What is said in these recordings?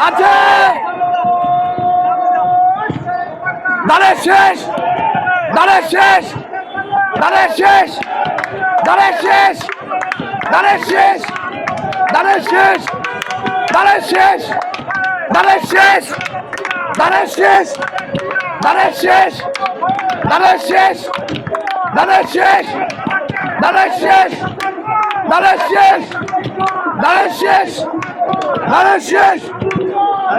আছে দাঁড়ে শেষ দাঁড়ে শেষ দাঁড়ে শেষ দাঁড়ে শেষ দাঁড়ে শেষ দাঁড়ে শেষ দাঁড়ে শেষ দাঁড়ে শেষ দাঁড়ে শেষ দাঁড়ে শেষ দাঁড়ে শেষ দাঁড়ে শেষ দাঁড়ে শেষ দাঁড়ে শেষ দাঁড়ে শেষ দাঁড়ে শেষ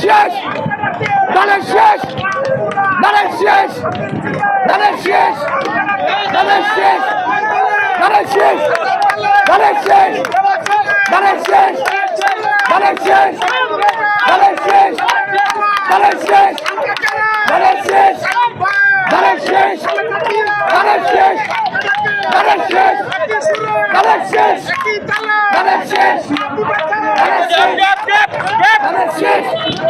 দাঁড়ে শেষ দাঁড়ে শেষ দাঁড়ে শেষ দাঁড়ে শেষ দাঁড়ে শেষ দাঁড়ে শেষ দাঁড়ে শেষ দাঁড়ে শেষ শেষ ধানের শেষ ধানের শেষ ধানের শেষ ধানের শেষ ধানের শেষ ধানের শেষ ধানের শেষ ধানের শেষ ধানের শেষ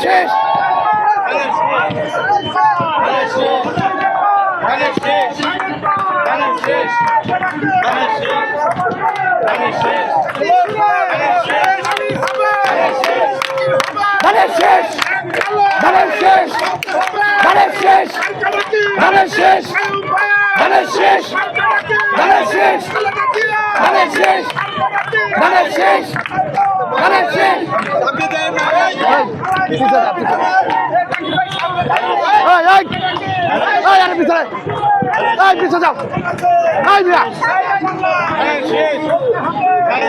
শেষ ধানের শেষ ধানের শেষ ধানের শেষ ধানের শেষ ধানের শেষ ধানের শেষ ধানের শেষ ধানের শেষ ধানের শেষ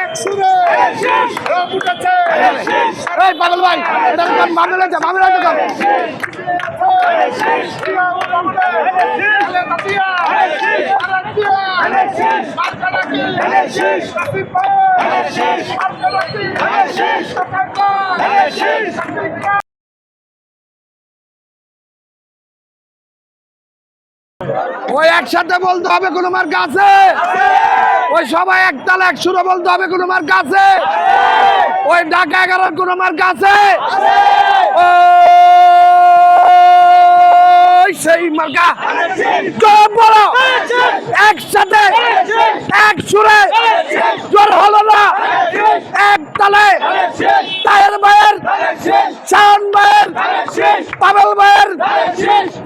এক সুরে রব উঠেছে এই পাগল ভাই, এটা দোকান বাংলা যা বাংলা দোকান Thank you. ওই একসাথে বলতে হবে কোনো মার কাছে। ওই সবাই একতাল এক সুরে বলতে হবে কোনো মার কাছে। ওই ঢাকা এগারোর কোনো মার কাছে। ওই সেই মার্কা বলো। একসাথে এক সুরে জোর হলো না। এক তালে তাহের শাওন ভাইয়ের পাবেল ভাইয়ের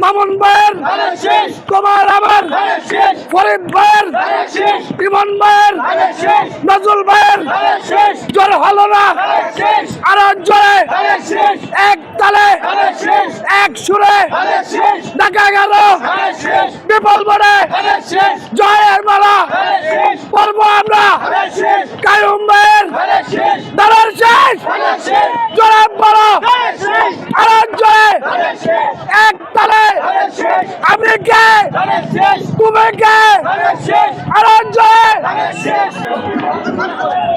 মামুন ভাইয়ের কুমার আমার ফরিদ ভাইয়ের ইমন ভাইয়ের নজরুল ভাইয়ের জোর হলো না। আর জোরে এক তালে এক সুরে ঢাকা গেল বিপল বনে জয়ের মালা পর্ব আমরা কায়ুম ভাইয়ের দালার শেষ জোরে বলো আর জোরে এক তালে আমি কে তুমি কে আর জোরে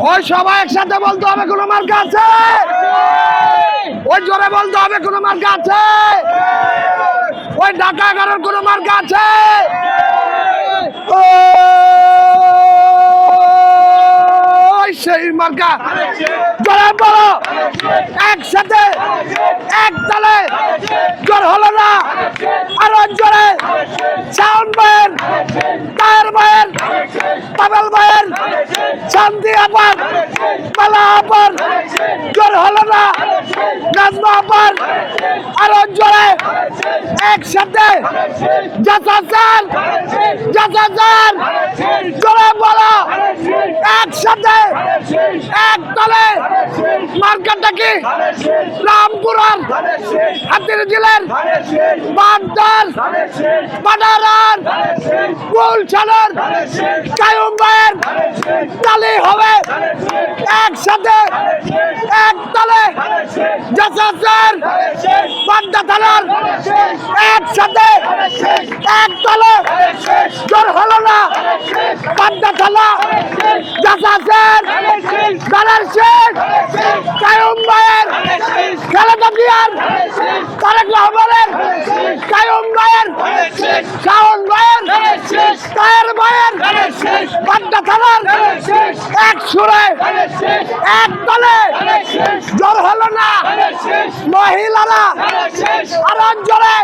ওই সবাই একসাথে বলতে হবে, কোনো মার আছে? ওই জোরে বলতে হবে, কোনো মার আছে? ওই ঢাকা এগারোর কোনো মার কাছে ওই সেই মার্কা। জোরে বলো একসাথে, এক তালে জোর হলো না। আরও জোরে সাউন্ড ভাইয়ের তায়ের ভাইয়ের পাবেল ভাইয়ের শান্তি আপার মালা আপার, জোর হলো না। নাজমা আপার, আরও জোরে একসাথে যাচা চাল যাচা চাল জোরে বলো, একসাথে এক মার্কেটটাকে রামপুরার হাতির জেলার কায়ুম ভাইয়ের তালি হবে। একসাথে এক তলে যাচাচার বাগদা থানার একসাথে এক তলে জোর হলো না। বাগদা থানা যাচাচার দালার শেখ কায়ুম ভাইয়ের খালেদা জিয়ার তারেক রহমানের কায়ুম ভাইয়ের শাওন ভাইয়ের তায়ের ভাইয়ের বাগদা থানার এক সুরে এক তলে জোর হলো না। মহিলারা আর জোরে।